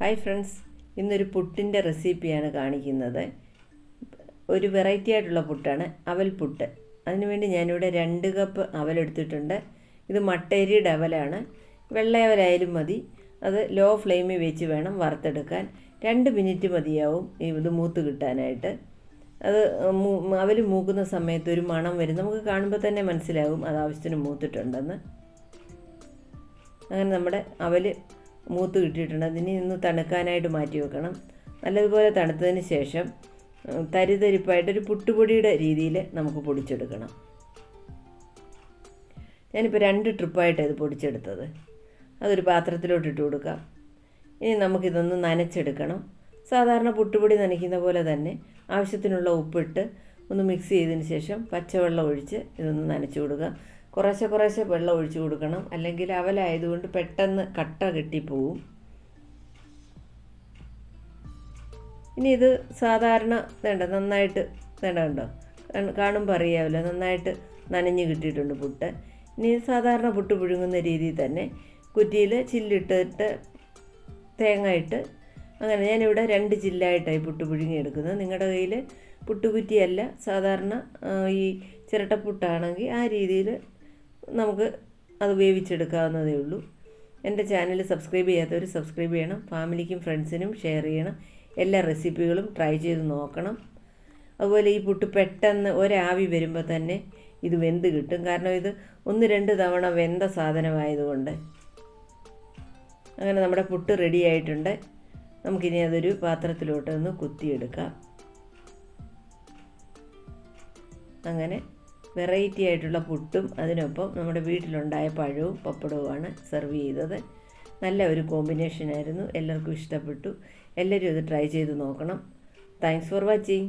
Hi friends ഇന്നൊരു പുട്ടിന്റെ റെസിപ്പിയാണ് കാണിക്കുന്നത്. ഒരു വെറൈറ്റി ആയിട്ടുള്ള പുട്ടാണ് അവൽ പുട്ട്. അതിനുവേണ്ടി ഞാനിവിടെ രണ്ട് കപ്പ് അവൽ എടുത്തിട്ടുണ്ട്. ഇത് മട്ടേരിയുടെ അവലാണ് വെള്ളയവലായാലും മതി. അത് ലോ ഫ്ലെയിമിൽ വെച്ച് വേണം വറുത്തെടുക്കാൻ. രണ്ട് മിനിറ്റ് മതിയാവും ഇത് മൂത്ത് കിട്ടാനായിട്ട്. അത് അവൽ മൂക്കുന്ന സമയത്ത് ഒരു മണം വരും. നമുക്ക് കാണുമ്പോൾ തന്നെ മനസ്സിലാകും അത് ആവശ്യത്തിന് മൂത്തിട്ടുണ്ടെന്ന്. അങ്ങനെ നമ്മുടെ അവൽ മൂത്ത് കിട്ടിയിട്ടുണ്ട്. അതിനെ ഇന്ന് തണുക്കാനായിട്ട് മാറ്റി വെക്കണം. നല്ലതുപോലെ തണുത്തതിന് ശേഷം തരിതരിപ്പായിട്ടൊരു പുട്ടുപൊടിയുടെ രീതിയിൽ നമുക്ക് പൊടിച്ചെടുക്കണം. ഞാനിപ്പോൾ രണ്ട് ട്രിപ്പായിട്ട് ഇത് പൊടിച്ചെടുത്തത്. അതൊരു പാത്രത്തിലോട്ട് ഇട്ട് കൊടുക്കാം. ഇനി നമുക്കിതൊന്ന് നനച്ചെടുക്കണം. സാധാരണ പുട്ടുപൊടി നനയ്ക്കുന്ന പോലെ തന്നെ ആവശ്യത്തിനുള്ള ഉപ്പിട്ട് ഒന്ന് മിക്സ് ചെയ്തതിന് ശേഷം പച്ചവെള്ളം ഒഴിച്ച് ഇതൊന്ന് നനച്ച് കൊടുക്കുക കുറേശ്ശെ കുറേശ്ശെ വെള്ളം ഒഴിച്ചു കൊടുക്കണം. അല്ലെങ്കിൽ അവലായതുകൊണ്ട് പെട്ടെന്ന് കട്ട കെട്ടിപ്പോവും. ഇനി ഇത് സാധാരണ വേണ്ട നന്നായിട്ട് വേണ്ട കണ്ടോ? കാണുമ്പോൾ അറിയാമല്ലോ നന്നായിട്ട് നനഞ്ഞ് കിട്ടിയിട്ടുണ്ട് പുട്ട്. ഇനി സാധാരണ പുട്ട് പുഴുങ്ങുന്ന രീതിയിൽ തന്നെ കുറ്റിയിൽ ചില്ലിട്ടിട്ട് തേങ്ങ ഇട്ട് അങ്ങനെ ഞാനിവിടെ രണ്ട് ചില്ലായിട്ടായി പുട്ട് പുഴുങ്ങിയെടുക്കുന്നത്. നിങ്ങളുടെ കയ്യിൽ പുട്ടുകുറ്റിയല്ല സാധാരണ ഈ ചിരട്ടപ്പുട്ടാണെങ്കിൽ ആ രീതിയിൽ നമുക്ക് അത് വേവിച്ചെടുക്കാവുന്നതേ ഉള്ളൂ. എന്റെ ചാനൽ സബ്സ്ക്രൈബ് ചെയ്യാത്തവർ സബ്സ്ക്രൈബ് ചെയ്യണം. ഫാമിലിക്കും ഫ്രണ്ട്സിനും ഷെയർ ചെയ്യണം. എല്ലാ റെസിപ്പികളും ട്രൈ ചെയ്ത് നോക്കണം. അതുപോലെ ഈ പുട്ട് പെട്ടെന്ന് ഒരാവി വരുമ്പോൾ തന്നെ ഇത് വെന്ത് കിട്ടും. കാരണം ഇത് ഒന്ന് രണ്ട് തവണ വെന്ത സാധനമായതുകൊണ്ട്. അങ്ങനെ നമ്മുടെ പുട്ട് റെഡി ആയിട്ടുണ്ട്. നമുക്കിനി അതൊരു പാത്രത്തിലോട്ട് ഒന്ന് കുത്തിയെടുക്കാം. അങ്ങനെ വെറൈറ്റി ആയിട്ടുള്ള പുട്ടും അതിനൊപ്പം നമ്മുടെ വീട്ടിലുണ്ടായ പഴവും പപ്പടവുമാണ് സെർവ് ചെയ്തത്. നല്ല ഒരു കോമ്പിനേഷൻ ആയിരുന്നു. എല്ലാവർക്കും ഇഷ്ടപ്പെട്ടു. എല്ലാവരും ഇത് ട്രൈ ചെയ്ത് നോക്കണം. Thanks for watching